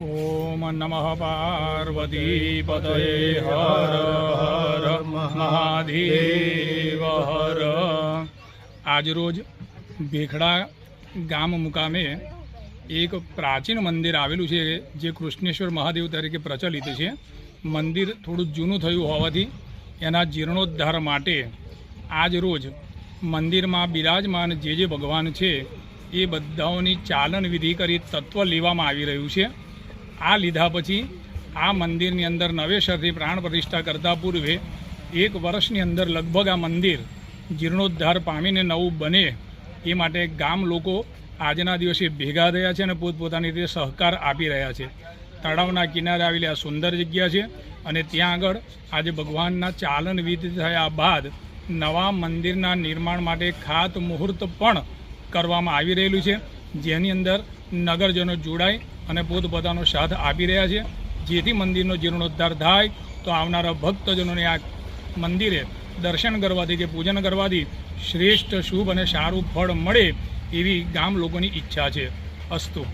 ઓમ નમઃ પાર્વતી हर હર મહાદેવ હર આજરોજ ભેખડા ગામ મુકામે એક પ્રાચીન મંદિર આવેલું છે જે કૃષ્ણેશ્વર મહાદેવ તરીકે પ્રચલિત છે મંદિર થોડું જૂનું થયું હોવાથી એના જીર્ણોદ્ધાર માટે આજ રોજ મંદિરમાં બિરાજમાન જે જે ભગવાન છે એ બધાઓની ચાલન વિધિ કરી તત્વ લેવામાં આવી રહ્યું છે. આ લીધા પછી આ મંદિરની અંદર નવેસરથી પ્રાણ પ્રતિષ્ઠા કરતા પૂર્વે એક વર્ષની અંદર લગભગ આ મંદિર જીર્ણોદ્ધાર પામીને નવું બને એ માટે ગામ લોકો આજના દિવસે ભેગા થયા છે અને પોતપોતાની રીતે સહકાર આપી રહ્યા છે. તળાવના કિનારે આવેલી આ સુંદર જગ્યા છે અને ત્યાં આગળ આજે ભગવાનના ચાલન વિધિ થયા બાદ નવા મંદિરના નિર્માણ માટે ખાત મુહૂર્ત પણ કરવામાં આવી રહેલું છે. જેની અંદર નગરજનો જોડાય અને પોતપોતાનો સાથ આપી રહ્યા છે. જેથી મંદિરનો જીર્ણોદ્ધાર થાય તો આવનારા ભક્તજનોને આ મંદિરે દર્શન કરવાથી કે પૂજન કરવાથી શ્રેષ્ઠ શુભ અને સારું ફળ મળે એવી ગામ લોકોની ઈચ્છા છે. અસ્તુ.